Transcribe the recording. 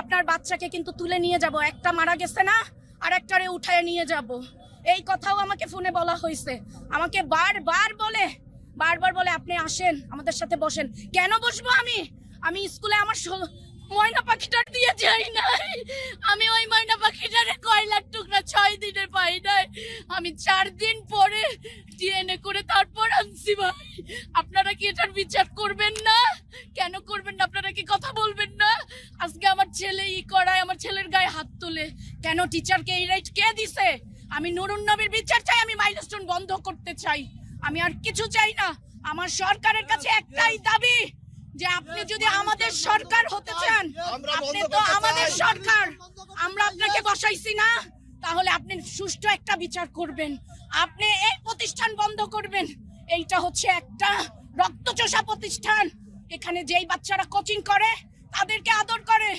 আপনার বাচ্চাকে কিন্তু তুলে নিয়ে যাব। একটা মারা গেছে না, আর একটারে উঠায় নিয়ে যাব। এই কথাও আমাকে ফোনে বলা হয়েছে। আমাকে বারবার বলে বারবার বলে, আপনি আসেন, আমাদের সাথে বসেন। কেন বসবো আমি? আমি স্কুলে আমার ময়না পাখিটার দিয়ে যাই নাই। আমি ওই ময়না পাখিটারে কয়লার টুকরা ছয় দিনের পাই নাই। আমি চার দিন পরে ডিএনএ করে তারপর আনছি ভাই। আপনারা কি এটার বিচার করবেন না? কেন করবেন না? আপনারা কি কথা বলবেন না আজকে আমার ছেলে ই করায় আমার ছেলের গায়ে হাত তোলে। কেন টিচারকে এই রাইট কে দিছে? আমি নুরুন নবীর বিচার চাই, আমি মাইলস্টোন বন্ধ করতে চাই। আমি আর কিছু চাই না। আমার সরকারের কাছে একটাই দাবি যে আপনি যদি আমাদের সরকার হতে চান, আপনি তো আমাদের সরকার। আমরা আপনাকে বসাইছি না, তাহলে আপনি সুষ্ঠু একটা বিচার করবেন। আপনি এই প্রতিষ্ঠান বন্ধ করবেন। এইটা হচ্ছে একটা রক্তচোষা প্রতিষ্ঠান। এখানে যেই বাচ্চারা কোচিং করে, তাদেরকে আদর করে।